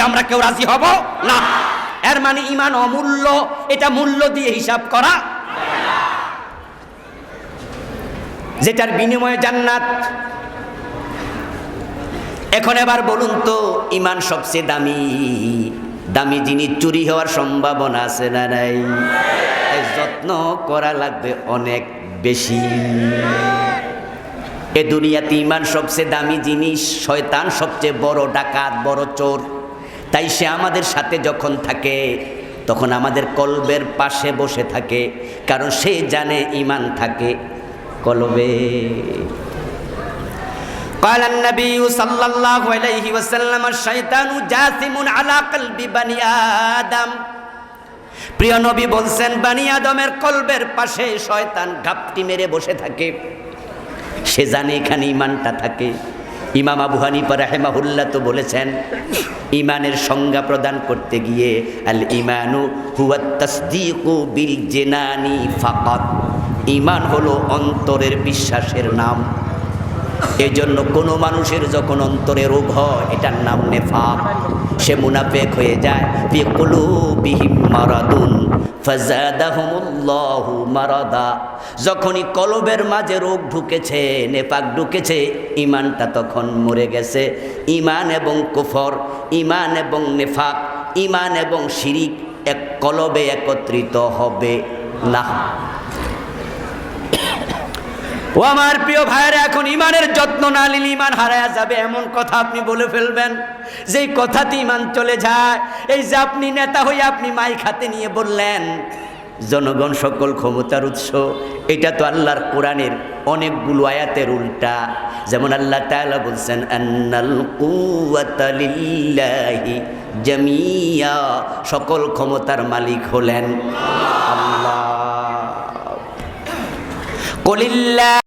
করতে আমরা কেউ রাজি হব? না। এর মানে ইমান অমূল্য, এটা মূল্য দিয়ে হিসাব করা। যেটার বিনিময়ে জান্নাত। এখন এবার বলুন তো, ইমান সবচেয়ে দামি। দামি জিনিস চুরি হওয়ার সম্ভাবনা আছে না নাই? যত্ন করা লাগবে অনেক বেশি। এ দুনিয়াতে ইমান সবচেয়ে দামি জিনিস শয়তান সবচেয়ে বড় ডাকাত, বড় চোর। তাই সে আমাদের সাথে যখন থাকে তখন আমাদের কলবের পাশে বসে থাকে কারণ সে জানে ইমান থাকে কলবে قال النبي صلى الله عليه وسلم الشيطان جاثم على قلب بني آدم প্রিয় নবী বলছেন বানি আদমের কলবের পাশে শয়তান ঘাপটি মেরে বসে থাকে সে জানে এখানে ইমানটা থাকে ইমাম আবু হানিফা রাহেমাহুল্লাহ তো বলেছেন, ইমানের সংজ্ঞা প্রদান করতে গিয়ে আল ইমানু হুয়া তসদিকু বিল জেনানি ফাকাত। ইমান হলো অন্তরের বিশ্বাসের নাম। এই জন্য কোনো মানুষের যখন অন্তরে রোগ হয়, এটার নাম নেফাক। সে মুনাফেক হয়ে যায়। যখনই কলবের মাঝে রোগ ঢুকেছে নেপাক ঢুকেছে ইমানটা তখন মরে গেছে। ইমান এবং কুফর ইমান এবং নেফাক ইমান এবং শিরিক এক কলবে একত্রিত হবে না। ও আমার প্রিয় ভাইয়েরা, এখন ইমানের যত্ন না নিলে ইমান হারায়া যাবে, এমন কথা আপনি বলে ফেলবেন। যেই কথাতে ইমান চলে যায়, এই যে আপনি নেতা হয়ে আপনি মাই খাতে নিয়ে বললেন, জনগণ সকল ক্ষমতার উৎস, এটা তো আল্লাহর কোরআনের অনেকগুলো আয়াতের উল্টা। যেমন আল্লাহ তাআলা বলছেন, আন্নাল জামিয়া সকল ক্ষমতার মালিক হলেন আল্লাহ। কলিল্লা